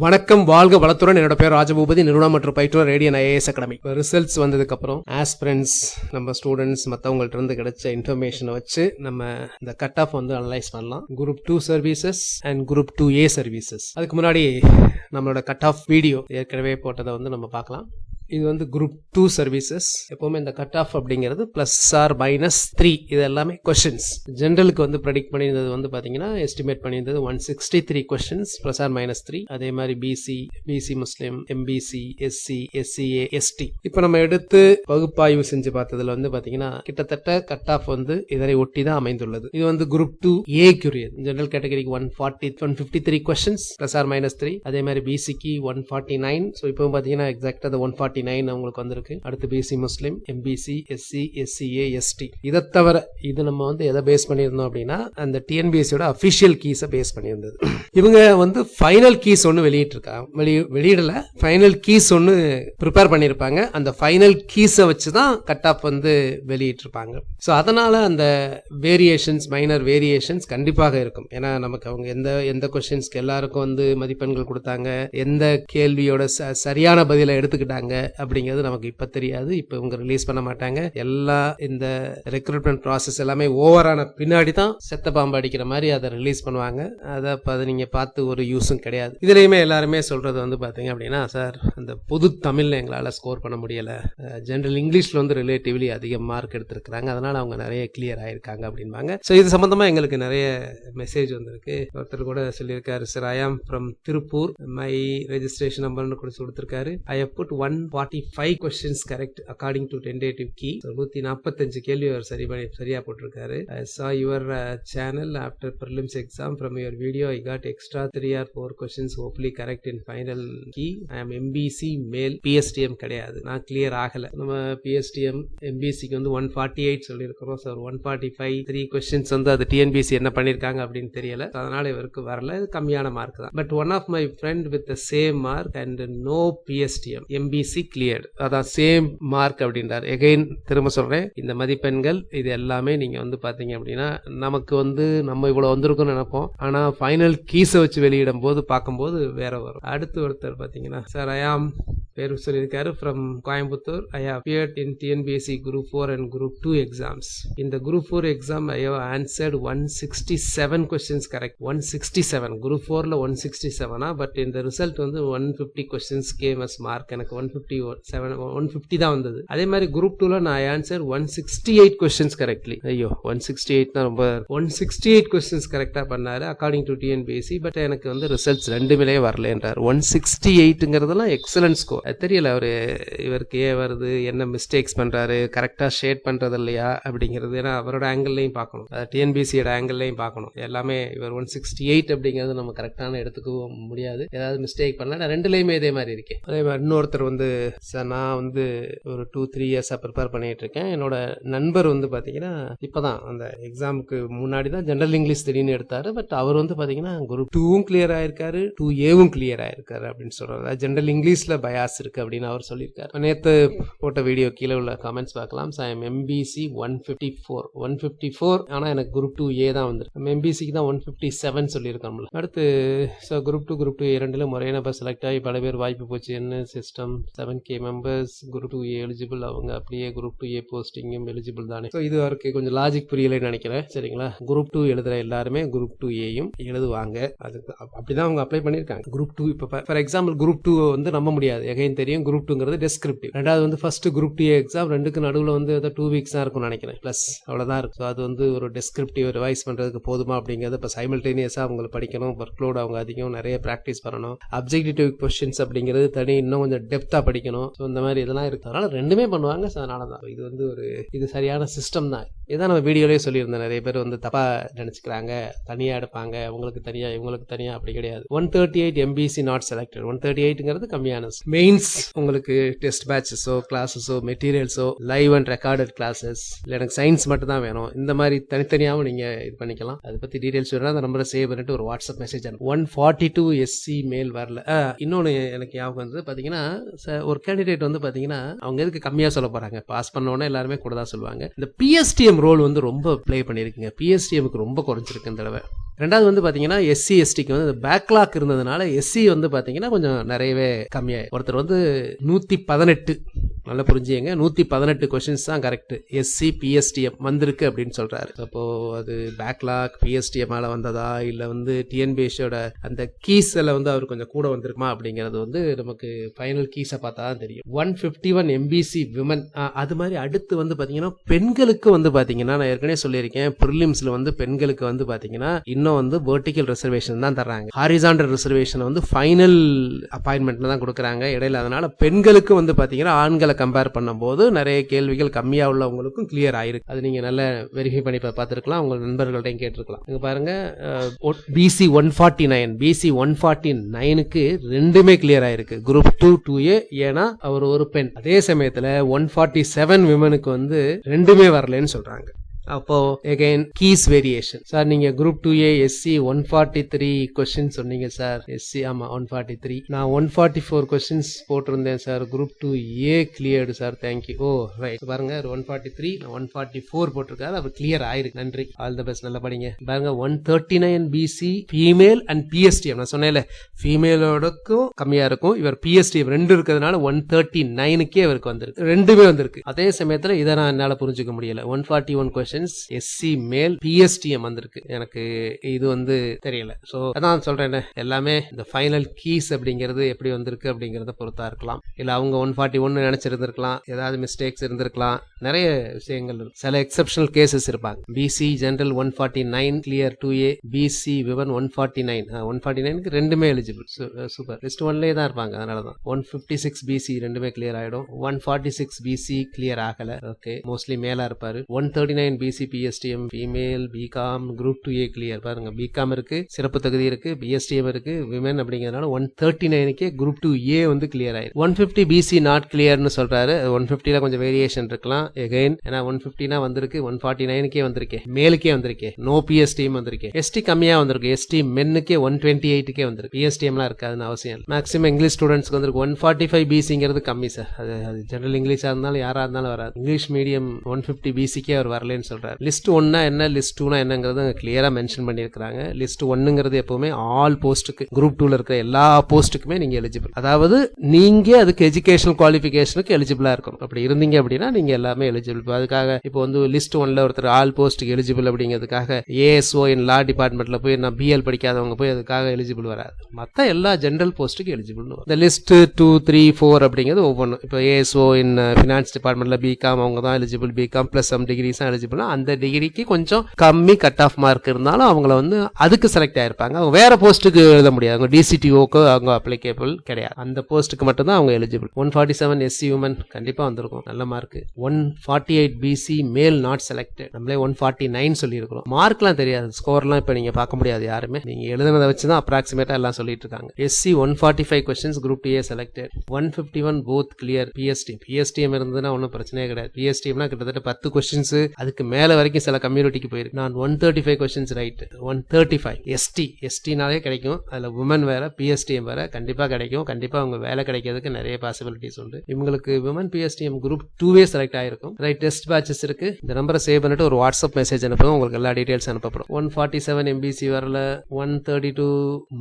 வணக்கம் வாழ்க வளத்துடன். என்னோட பேர் ராஜபூபதி. நிறுவனம் மற்றும் பயிற்றுனர் ரேடியன் ஐஏஎஸ் அகாடமி ரிசல்ட்ஸ் வந்ததுக்கு அப்புறம் ஆஸ்பிரன்ஸ் நம்ம ஸ்டூடெண்ட்ஸ் மற்றவங்கள்ட்ட இருந்து கிடைச்ச இன்ஃபர்மேஷனை வச்சு நம்ம இந்த கட் ஆஃப் வந்து அனலைஸ் பண்ணலாம். Group two services and group two A services அதுக்கு முன்னாடி நம்மளோட கட் ஆஃப் வீடியோ ஏற்கனவே போட்டதை வந்து நம்ம பார்க்கலாம். இது வந்து குரூப் டூ சர்வீசஸ் எப்போவுமே இந்த கட் ஆஃப் அப்படிங்கிறது ப்ளஸ் ஆர் மைனஸ் த்ரீ இது எல்லாமே கொஷின்ஸ் ஜென்ரலுக்கு வந்து ப்ரெடிக்ட் பண்ணியிருந்தது வந்து பார்த்தீங்கன்னா estimate பண்ணியிருந்தது one sixty three questions plus or minus three அதே மாதிரி BC BC Muslim MBC SC SCA ST இப்போ நம்ம எடுத்து பகுப்பாய்வு செஞ்சு பார்த்ததுல வந்து பார்த்தீங்கன்னா கிட்டத்தட்ட கட் ஆஃப் வந்து இதனை ஒட்டி தான் அமைந்துள்ளது. இது வந்து குரூப் டூ ஏக்குரியது ஜென்ரல் கேட்டகரிக்கு one forty one fifty three questions plus or minus three அதே மாதிரி பிசிக்கு ஒன் ஃபார்ட்டி நைன் ஸோ இப்போ பார்த்தீங்கன்னா எக்ஸாக்டாக அந்த ஒன் ஃபார்ட்டி நைன் அவங்களுக்கு வந்திருக்கு. அடுத்து BC Muslim MBC SC SCA ST இதை தவிர இது நம்ம வந்து எதை பேஸ் பண்ணியிருந்தோம் அப்படின்னா அந்த டிஎன்பிஎஸ்சியோட அஃபிஷியல் கீஸை பேஸ் பண்ணியிருந்தது. இவங்க வந்து ஃபைனல் கீஸ் ஒன்று வெளியிட்டிருக்காங்க வெளி வெளியிடல. ஃபைனல் கீஸ் ஒன்று ப்ரிப்பேர் பண்ணியிருப்பாங்க. அந்த ஃபைனல் கீஸை வச்சு தான் கட் ஆஃப் வந்து வெளியிட்டிருப்பாங்க. ஸோ அதனால் அந்த வேரியேஷன்ஸ் மைனர் வேரியேஷன்ஸ் கண்டிப்பாக இருக்கும். ஏன்னா நமக்கு அவங்க எந்த எந்த கொஸ்டின்ஸ்க்கு எல்லாருக்கும் வந்து மதிப்பெண்கள் கொடுத்தாங்க எந்த கேள்வியோட ச- சரியான பதிலை எடுத்துக்கிட்டாங்க அப்படிங்கிறது நமக்கு இப்போ தெரியாது. இப்போ இவங்க ரிலீஸ் பண்ண மாட்டாங்க. எல்லா இந்த ரெக்ரூட்மெண்ட் ப்ராசஸ் எல்லாமே ஓவரான பின்னாடி தான் செத்த பாம்பு அடிக்கிற மாதிரி அதை ரிலீஸ் பண்ணுவாங்க. அதை இப்போ அதை நீங்கள் பார்த்து ஒரு யூஸும் கிடையாது. இதுலேயுமே எல்லாருமே சொல்கிறது வந்து பார்த்தீங்க அப்படின்னா சார் அந்த பொது தமிழில் எங்களால் ஸ்கோர் பண்ண முடியல. ஜென்ரல் இங்கிலீஷில் வந்து ரிலேட்டிவ்லி அதிக மார்க் எடுத்திருக்கிறாங்க. அதனால் அவங்க நிறைய கிளியர் ஆயிருக்காங்க அப்படின்பாங்க. ஸோ இது சம்மந்தமாக எங்களுக்கு நிறைய மெசேஜ் வந்திருக்கு. ஒருத்தர் கூட சொல்லியிருக்காரு sir I am from Tiruppur my registration நம்பர்னு கூட கொடுத்துருக்காரு I have put one forty five questions correct according to tentative key நூத்தி நாற்பத்தஞ்சு கேள்வி அவர் சரி பண்ணி சரியா போட்டிருக்காரு. I saw your channel after prelims exam from your video I got extra three or four questions hopefully correct in final key I am MBC male PSTM கிடையாது. நான் clear ஆகல. நம்ம பிஎஸ்டிஎம் எம்பிசிக்கு வந்து ஒன் ஃபார்ட்டி எயிட் சொல்லியிருக்கிறோம். Sir one forty five three questions வந்து அது TNPSC என்ன பண்ணியிருக்காங்க அப்படின்னு தெரியல. அதனால இவருக்கு வரல. இது கம்மியான மார்க் தான். But one of my friend with same mark and no PSTM MBC cleared அதான் சேம் மார்க் அப்படின்றார். எகைன் திரும்ப சொல்றேன். இந்த மதிப்பெண்கள் இது எல்லாமே நீங்க வந்து பாத்தீங்க அப்படின்னா நமக்கு வந்து நம்ம இவ்வளவு வந்திருக்கும்னு நினைப்போம். ஆனா ஃபைனல் கீஸை வச்சு வெளியிடும் போது பார்க்கும்போது வேற வரும். அடுத்து ஒருத்தர் பாத்தீங்கன்னா சார் ஆம் தேர்வு சொல்லியிருக்காரு from Coimbatore. I have appeared in TNPSC group four and group two exams இந்த group four exam I have answered one sixty seven questions correct one sixty seven group ஃபோரில் ஒன் சிக்ஸ்டி செவனா but இந்த result வந்து one fifty questions yes mark எனக்கு one fifty seven one fifty தான் வந்தது. அதே மாதிரி குரூப் டூவில் நான் answer one sixty eight questions correctly ஐயோ ஒன் சிக்ஸ்டி எயிட் தான் ரொம்ப ஒன் சிக்ஸ்டி எயிட் கொஸ்டின்ஸ் கரெக்டாக பண்ணார் அக்கார்டிங் டு டிஎன்பிஎஸ்சி பட் எனக்கு வந்து ரிசல்ட்ஸ் ரெண்டுமே வரலன்றார். ஒன் சிக்ஸ்டி எயிட்டுங்கிறதுலாம் எக்ஸலன்ட் ஸ்கோர் தெரியல அவர் இவருக்கு ஏன் வருது என்ன மிஸ்டேக்ஸ் பண்ணுறாரு கரெக்டாக ஷேட் பண்ணுறது இல்லையா அப்படிங்கிறது. ஏன்னா அவரோட ஆங்கிள்லையும் பார்க்கணும். டிஎன்பிசியோட ஆங்கிள்லையும் பார்க்கணும். எல்லாமே இவர் ஒன் சிக்ஸ்டி எயிட் அப்படிங்கிறது நம்ம கரெக்டான எடுத்துக்கவும் முடியாது. ஏதாவது மிஸ்டேக் பண்ணல நான் ரெண்டுலேயுமே இதே மாதிரி இருக்கேன். அதே மாதிரி இன்னொருத்தர் வந்து சார் நான் வந்து ஒரு டூ த்ரீ இயர்ஸாக ப்ரிப்பேர் பண்ணிட்டு இருக்கேன். என்னோட நண்பர் வந்து பார்த்தீங்கன்னா இப்போ தான் அந்த எக்ஸாமுக்கு முன்னாடி தான் ஜென்ரல் இங்கிலீஷ் திடீர்னு எடுத்தாரு. பட் அவர் வந்து பார்த்தீங்கன்னா குரூப் டூவும் கிளியர் ஆயிருக்காரு டூ ஏவும் கிளியர் ஆயிருக்காரு அப்படின்னு சொல்றாரு. ஜென்ரல் இங்கிலீஷில் பயாஸ் இருக்கு அப்படின்னு அவர் சொல்லியிருக்காரு. நேற்று போட்ட வீடியோ கீழே உள்ள கமெண்ட்ஸ் பார்க்கலாம். சாயம் MBC one fifty four one fifty four ஆனால் எனக்கு குரூப் டூ ஏ தான் வந்துருக்கு. நம்ம எம்பிசிக்கு தான் ஒன் ஃபிஃப்டி செவன் சொல்லியிருக்கோம்ல. அடுத்து so group two group two இரண்டிலும் முறையான நம்பர் செலக்ட் ஆகி பல பேர் வாய்ப்பு போச்சு. என்ன system seven K members group two A eligible அவங்க. அப்படியே குரூப் டூ ஏ போஸ்டிங்கும் எலிஜிபிள் தானே. ஸோ இது வரைக்கும் கொஞ்சம் லாஜிக் புரியலைன்னு நினைக்கிறேன். சரிங்களா? குரூப் டூ எழுதுற எல்லாருமே குரூப் டூ ஏயும் எழுதுவாங்க. அதுக்கு அப்படிதான் அவங்க அப்ளை பண்ணியிருக்காங்க. குரூப் டூ இப்போ ஃபார் எக்ஸாம்பிள் குரூப் டூ வந்து நம்ப முடியாது. அகைன் தெரியும். குரூப் டூங்கிறது டெஸ்கிரிப்டிவ் ரெண்டாவது வந்து ஃபர்ஸ்ட் குரூப் டி எக்ஸாம் ரெண்டுக்கு நடுவில் வந்து ஏதோ டூ வீக்ஸ் தான் இருக்கும்னு நினைக்கிறேன். ப்ளஸ் அவ்வளோதான் இருக்கும் அது வந்து ஒரு டெஸ்கிரிப்டிவ் ரிவைஸ் பண்ணுறதுக்கு போதுமா அப்படிங்கிறது இப்போ சைமல்டேனியஸாக அவங்க படிக்கணும். ஒர்க் லோட் அவங்க அதிகம் நிறைய ப்ராக்டிஸ் பண்ணணும். அப்ஜெக்டிவ் கொஸ்டின்ஸ் அப்படிங்கிறது தனி இன்னும் கொஞ்சம் டெப்த்தாக படிக்கணும். ஸோ இந்த மாதிரி இதெல்லாம் இருக்கு. அதனால ரெண்டுமே பண்ணுவாங்க. ஸோ அதனால தான் இது வந்து ஒரு இது சரியான சிஸ்டம் தான். இதான் நம்ம வீடியோலேயே சொல்லியிருந்தோம் நிறைய பேர் வந்து தப்பாக நினச்சிக்கிறாங்க. தனியாக எடுப்பாங்க. உங்களுக்கு தனியாக இவங்களுக்கு தனியாக அப்படி கிடையாது. One thirty eight MBC not selected one thirty எயிட்ங்கிறது கம்மியான மீன்ஸ் உங்களுக்கு டெஸ்ட் பேட்சஸோ கிளாஸஸோ மெட்டீரியல்ஸோ லைவ் அண்ட் ரெக்கார்டட் கிளாஸஸ் இல்லை எனக்கு சயின்ஸ் மட்டும் தான் வேணும். இந்த மாதிரி தனித்தனியாகவும் நீங்கள் இது பண்ணிக்கலாம். அதை பற்றி டீடைல்ஸ் வேணும் அந்த நம்பரை சேவ் பண்ணிட்டு ஒரு வாட்ஸ்அப் மெசேஜ் அனுப்பு. One forty two SC male வரல. இன்னொன்று எனக்கு ஞாபகம் வந்து பார்த்தீங்கன்னா ச- ஒரு கேண்டிடேட் வந்து பார்த்தீங்கன்னா அவங்க எதுக்கு கம்மியாக சொல்ல போகிறாங்க பாஸ் பண்ணோன்னே எல்லாருமே கூட தான் சொல்லுவாங்க. இந்த பிஎஸ்டிஎம் ரோல் வந்து ரொம்ப ப்ளே பண்ணியிருக்குங்க. பிஎஸ்டிஎம்க்கு ரொம்ப குறைஞ்சிருக்கு இந்த தடவை. ரெண்டாவது வந்து பார்த்தீங்கன்னா எஸ்சி எஸ்டிக்கு வந்து பேக்லாக் இருந்ததுனால எஸ்சி வந்து பார்த்தீங்கன்னா கொஞ்சம் நிறையவே கம்மியாயி ஒருத்தர் வந்து நூற்றி பதினெட்டு நல்லா புரிஞ்சுங்க நூற்றி பதினெட்டு கொஷின்ஸ் தான் கரெக்ட் எஸ்சி பிஎஸ்டிஎம் வந்திருக்கு அப்படின்னு சொல்கிறாரு அப்போது அது பேக்லாக் பிஎஸ்டிஎம்மால வந்ததா? இல்லை வந்து டிஎன்பிஎஸ்சியோட அந்த கீஸ்ல வந்து அவர் கொஞ்சம் கூட வந்திருக்குமா? அப்படிங்கிறது வந்து நமக்கு ஃபைனல் கீஸை பார்த்தா தான் தெரியும். One fifty one MBC women அது மாதிரி அடுத்து வந்து பார்த்தீங்கன்னா பெண்களுக்கு வந்து பார்த்தீங்கன்னா நான் ஏற்கனவே சொல்லியிருக்கேன். ப்ரிலிம்ஸில் வந்து பெண்களுக்கு வந்து பார்த்தீங்கன்னா இன்னும் வந்து வெர்டிக்கல் ரிசர்வேஷன் தான் தர்றாங்க. ஹாரிசாண்டல் ரிசர்வேஷன் வந்து ஃபைனல் அப்பாயின்மெண்ட்டில் தான் கொடுக்குறாங்க. இடையில அதனால் பெண்களுக்கு வந்து பார்த்தீங்கன்னா ஆண்களை கம்பேர் பண்ணும்போது நிறைய கேள்விகள் கம்மியாக உள்ளவங்களுக்கும் கிளியர் ஆயிருக்கு. அது நீங்கள் நல்ல வெரிஃபை பண்ணி பார்த்துருக்கலாம். உங்கள் நண்பர்கள்ட்டையும் கேட்டிருக்கலாம். இங்கே பாருங்க BC one forty nine BC one forty நைனுக்கு ரெண்டுமே கிளியர் ஆயிருக்கு. குரூப் டூ டூ ஏ ஏன்னா அவர் ஒரு பெண். அதே சமயத்தில் ஒன் ஃபார்ட்டி செவன் விமனுக்கு வந்து ரெண்டுமே வரலன்னு சொல்கிறாங்க அப்போ எகைன் கீஸ் வேரியேஷன் சார் நீங்க group two A SC one forty three question சொன்னீங்க சார் எஸ்சி ஆமா ஒன் ஃபார்ட்டி த்ரீ நான் ஒன் ஃபார்ட்டி ஃபோர் கொஸ்டின்ஸ் போட்டிருந்தேன் sir group two A cleared sir thank you oh right பாருங்க one forty three one forty four போட்டிருக்காரு. அவர் clear ஆயிருக்கு. நன்றி. All the best நல்லா படிங்க. பாருங்க one thirty nine BC female and PST நான் சொன்னேன்ல ஃபீமேலோடக்கும் கம்மியா இருக்கும். இவர் பிஎஸ்டி ரெண்டு இருக்கிறதுனால ஒன் தேர்ட்டி நைனுக்கே இவருக்கு வந்திருக்கு. ரெண்டுமே வந்திருக்கு. அதே சமயத்தில் இதை நான் என்னால் புரிஞ்சுக்க முடியல. One forty one question questions SC male PSTM வந்திருக்கு. எனக்கு இது வந்து தெரியல. ஸோ அதான் சொல்றேன் எல்லாமே இந்த ஃபைனல் கீஸ் அப்படிங்கிறது எப்படி வந்திருக்கு அப்படிங்கிறத பொறுத்தா இருக்கலாம். இல்லை அவங்க ஒன் ஃபார்ட்டி ஒன்னு நினைச்சிருந்திருக்கலாம். ஏதாவது மிஸ்டேக்ஸ் இருந்திருக்கலாம். நிறைய விஷயங்கள் இருக்கு. சில எக்ஸப்ஷனல் கேசஸ் இருப்பாங்க. BC general one forty nine clear two A BC women one forty nine one forty நைனுக்கு ரெண்டுமே எலிஜிபிள் சூப்பர் லிஸ்ட் ஒன்லேயே தான் இருப்பாங்க அதனால தான் ஒன் ஃபிஃப்டி சிக்ஸ் பிசி ரெண்டுமே கிளியர் ஆகிடும் one forty six BC clear ஆகலை. ஓகே மோஸ்ட்லி மேலே இருப்பார். One thirty nine B BC PSTM female BCom group two A clear பாருங்க பிகாம் இருக்கு சிறப்பு தகுதி இருக்கு பிஎஸ்டிஎம் இருக்கு விமன் அப்படிங்கிறதுனால ஒன் தேர்ட்டி நைனுக்கே குரூப் டூ ஏ வந்து கிளியர் ஆயிடும் ஒன் ஃபிஃப்டி பிசி நாட் கிளியர்னு சொல்றாரு. ஒன் ஃபிஃப்டில கொஞ்சம் வேரியேஷன் இருக்கலாம் எகைன் ஏன்னா ஒன் ஃபிஃப்டினா வந்திருக்கு ஒன் ஃபார்ட்டி நைனுக்கே வந்திருக்கேன் மேலுக்கே வந்திருக்கேன் நோ பிஎஸ்டிஎம் வந்திருக்கேன் எஸ்டி கம்மியா வந்திருக்கு எஸ்டி மென்னுக்கே ஒன் டுவெண்ட்டி எயிட்டுக்கே வந்திருக்கு. பிஎஸ்டிஎம்லாம் இருக்காதுன்னு அவசியம் இல்லை. மேக்ஸிமம் இங்கிலீஷ் ஸ்டூடெண்ட்ஸ்க்கு வந்திருக்கு ஒன் ஃபார்ட்டி ஃபைவ் பிசிங்கிறது கம்மி சார் அது அது இங்கிலீஷாக இருந்தாலும் யாராக இருந்தாலும் வராது. இங்கிலீஷ் மீடியம் ஒன் ஃபிஃப்டி பிசிக்கே அவர் வரலன்னு சொல்கிறார் லிஸ்ட் ஒன்னா என்ன லிஸ்ட் டூனா என்னங்கிறது கிளியராக மென்ஷன் பண்ணியிருக்கிறாங்க. லிஸ்ட் ஒன்னுங்கிறது எப்பவுமே ஆல் போஸ்ட்டுக்கு குரூப் டூல இருக்கிற எல்லா போஸ்ட்டுக்குமே நீங்கள் எலிஜிபிள் அதாவது நீங்கள் அதுக்கு எஜுகேஷனல் குவாலிஃபிகேஷனுக்கு எலிஜிபிளாக இருக்கணும். அப்படி இருந்தீங்க அப்படின்னா நீங்கள் எல்லாமே எலிஜிபிள் இப்போ அதுக்காக இப்போ வந்து லிஸ்ட் ஒன்ல ஒருத்தர் ஆல் போஸ்ட்டுக்கு எலிஜிபிள் அப்படிங்கிறதுக்காக ஏஎஸ்ஓ இன் லா டிபார்ட்மெண்ட்டில் போய் நான் பிஎல் படிக்காதவங்க போய் அதுக்காக எலிஜிபிள் வராது. மற்ற எல்லா ஜென்ரல் போஸ்ட்டுக்கு எலிஜிபிள் இந்த லிஸ்ட் டூ த்ரீ ஃபோர் அப்படிங்கிறது ஒவ்வொன்றும் இப்போ ஏஎஸ்ஓ இன் ஃபினான்ஸ் டிபார்ட்மெண்ட்ல பிகாம் அவங்க தான் eligible BCom plus some degrees தான் எலிஜிபிள் அந்த டிகிரிக்கு கொஞ்சம் கம்மி கட் ஆஃப் மார்க் இருந்தாலும் அவங்கள வந்து அதுக்கு செலக்ட் ஆயிருப்பாங்க. அவங்க வேற போஸ்ட்டுக்கு எழுத முடியாது. அவங்க டிசிடிஓக்கு அவங்க அப்ளிகேபிள் கிடையாது. அந்த போஸ்ட்டுக்கு மட்டும் தான் அவங்க eligible one forty seven SC woman கண்டிப்பாக வந்திருக்கும். நல்ல mark one forty eight BC male not selected நம்மளே ஒன் ஃபார்ட்டி நைன் சொல்லியிருக்கிறோம். மார்க்லாம் தெரியாது. ஸ்கோர்லாம் இப்போ நீங்கள் பார்க்க முடியாது யாருமே. நீங்கள் எழுதுனதை வச்சு தான் அப்ராக்சிமேட்டாக எல்லாம் சொல்லிட்டு இருக்காங்க SC one forty five questions group two A selected one fifty one both clear PST PSTM இருந்ததுன்னா ஒன்றும் பிரச்சனையே கிடையாது. பிஎஸ்டிஎம்னா கிட்டத்தட்ட பத்து கொஸ்டின்ஸ் அதுக்கு மேலே வரைக்கும் சில கம்யூனிட்டிக்கு போயிருக்கு நான் one thirty five questions right one thirty five ST எஸ்டினாலே கிடைக்கும். அதில் உமன் வேறு பிஎஸ்டிஎம் வேறு. கண்டிப்பாக கிடைக்கும். கண்டிப்பாக அவங்க வேலை கிடைக்கிறதுக்கு நிறைய பாசிபிலிட்டிஸ் உண்டு. இவங்களுக்கு விமன் பிஎஸ்டிஎம் குரூப் டூவே செலக்ட் ஆயிருக்கும். ரைட் டெஸ்ட் பேட்சஸ் இருக்குது இந்த நம்பரை சேவ் பண்ணிட்டு ஒரு வாட்ஸ்அப் மெசேஜ் அனுப்புங்க. உங்களுக்கு எல்லா டீட்டெயில்ஸ் அனுப்பப்படும். ஒன் ஃபார்ட்டி செவன் எம்பிசி வரல. ஒன் தேர்ட்டி டூ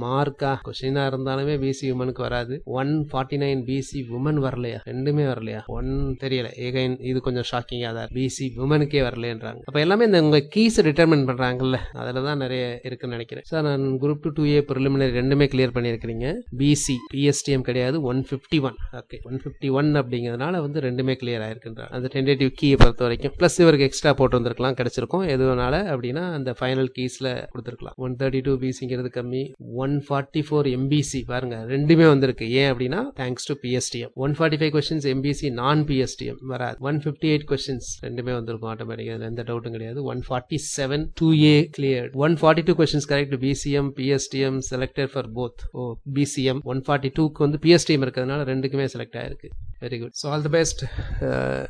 மார்க்கா கொஸ்டினாக இருந்தாலுமே பிசி உமனுக்கு வராது. One forty nine BC woman வரலையா? ரெண்டுமே வரலையா? ஒன் தெரியல. ஏகைன் இது கொஞ்சம் ஷாக்கிங்காக தான் பிசி உமனுக்கே வரலையா? வரலன்றாங்க அப்போ எல்லாமே இந்த உங்கள் கீஸ் டிட்டர்மின் பண்ணுறாங்கல்ல அதில் தான் நிறைய இருக்குன்னு நினைக்கிறேன். சார் நான் group two two A preliminary ரெண்டுமே கிளியர் பண்ணியிருக்கிறீங்க. பிசி பிஎஸ்டிஎம் கிடையாது one fifty one okay one fifty one அப்படிங்கிறதுனால வந்து ரெண்டுமே கிளியர் ஆயிருக்குன்றாங்க. அந்த டென்டேட்டிவ் கீயை பொறுத்த வரைக்கும். ப்ளஸ் இவருக்கு எக்ஸ்ட்ரா போட்டு வந்திருக்கலாம் கிடச்சிருக்கும். எதுனால அப்படின்னா அந்த ஃபைனல் கீஸில் கொடுத்துருக்கலாம். ஒன் தேர்ட்டி டூ பிசிங்கிறது கம்மி. ஒன் ஃபார்ட்டி ஃபோர் எம்பிசி பாருங்க ரெண்டுமே வந்திருக்கு. ஏன் அப்படின்னா thanks to PSTM one forty five questions MBC நான் பிஎஸ்டிஎம் வராது. ஒன் ஃபிஃப்டி எயிட் கொஸ்டின்ஸ் ரெண்டுமே வந்திருக்கும் ஆட்டோமேட்டிக்காக அதில் எந்த டவுட்டும் கிடையாது. One forty seven two A clear one forty two questions correct BCM PSTM selected for both oh BCM one forty டூக்கு வந்து பிஎஸ்டிஎம் இருக்கிறதுனால ரெண்டுக்குமே செலக்ட் ஆயிருக்கு. Very good so all the best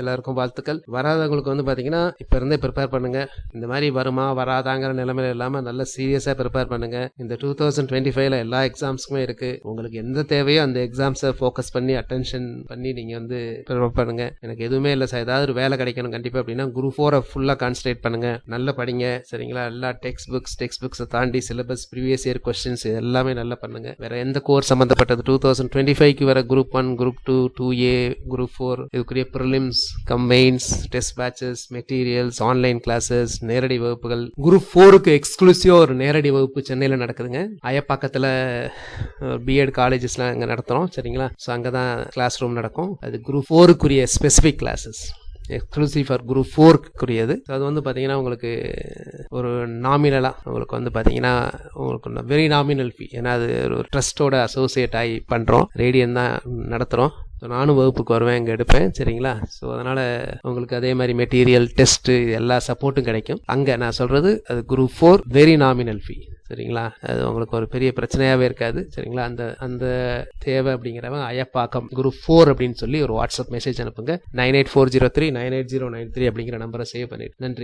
எல்லாருக்கும் வாழ்த்துக்கள். வராதவங்களுக்கு வந்து பார்த்தீங்கன்னா இப்போ இருந்தே ப்ரிப்பேர் பண்ணுங்க. இந்த மாதிரி வருமா வராதாங்கிற நிலைமையில இல்லாமல் நல்ல சீரியஸாக ப்ரிப்பேர் பண்ணுங்க. இந்த டூ தௌசண்ட் டுவெண்ட்டி ஃபைவ்ல எல்லா எக்ஸாம்ஸுக்குமே இருக்கு. உங்களுக்கு எந்த தேவையோ அந்த எக்ஸாம்ஸை ஃபோக்கஸ் பண்ணி அட்டென்ஷன் பண்ணி நீங்கள் வந்து ப்ரிப்பேர் பண்ணுங்க. எனக்கு எதுவுமே இல்லை சார் ஏதாவது ஒரு வேலை கிடைக்கணும் கண்டிப்பாக அப்படின்னா குரூப் ஃபோரை ஃபுல்லாக கான்சன்ட்ரேட் பண்ணுங்க. நல்ல படிங்க சரிங்களா? எல்லா டெக்ஸ்ட் புக்ஸ் டெக்ஸ்ட் புக்ஸை தாண்டி சிலபஸ் ப்ரீவியஸ் இயர் கொஸ்டின்ஸ் எல்லாமே நல்லா பண்ணுங்க. வேற எந்த கோர்ஸ் சம்மந்தப்பட்டது டூ தௌசண்ட் டுவெண்ட்டி ஃபைவ்க்கு வர group one group two two A group four இதுக்குரிய prelims combines test batches materials online classes நேரடி வகுப்புகள். குரூப் ஃபோருக்கு எக்ஸ்க்ளூசிவாக ஒரு நேரடி வகுப்பு சென்னையில் நடக்குதுங்க. அயப்பாக்கத்தில் பிஎட் காலேஜஸ்லாம் அங்கே நடத்துகிறோம் சரிங்களா? ஸோ அங்கே தான் கிளாஸ் ரூம் நடக்கும். அது group ஃபோருக்குரிய specific classes exclusive for group ஃபோர்க்குரியது. அது வந்து பார்த்தீங்கன்னா உங்களுக்கு ஒரு நாமினலாக உங்களுக்கு வந்து பார்த்தீங்கன்னா உங்களுக்கு வெரி நாமினல் ஃபீ ஏன்னா அது ஒரு ட்ரஸ்ட்டோட அசோசியேட் ஆகி பண்ணுறோம் ரேடியன் தான் நடத்துகிறோம் ஸோ நானும் வகுப்புக்கு வருவேன் இங்கே எடுப்பேன் சரிங்களா? ஸோ அதனால் உங்களுக்கு அதே மாதிரி மெட்டீரியல் டெஸ்ட்டு எல்லா சப்போர்ட்டும் கிடைக்கும். அங்கே நான் சொல்கிறது அது group four very nominal fee சரிங்களா? அது உங்களுக்கு ஒரு பெரிய பிரச்சனையாகவே இருக்காது சரிங்களா? அந்த அந்த தேவை அப்படிங்கிறவன் அயப்பாக்கம் குரூப் ஃபோர் அப்படின்னு சொல்லி ஒரு வாட்ஸ்அப் மெசேஜ் அனுப்புங்க. Nine eight four zero three nine eight zero nine three அப்படிங்கிற நம்பரை சேவ் பண்ணிட்டு. நன்றி.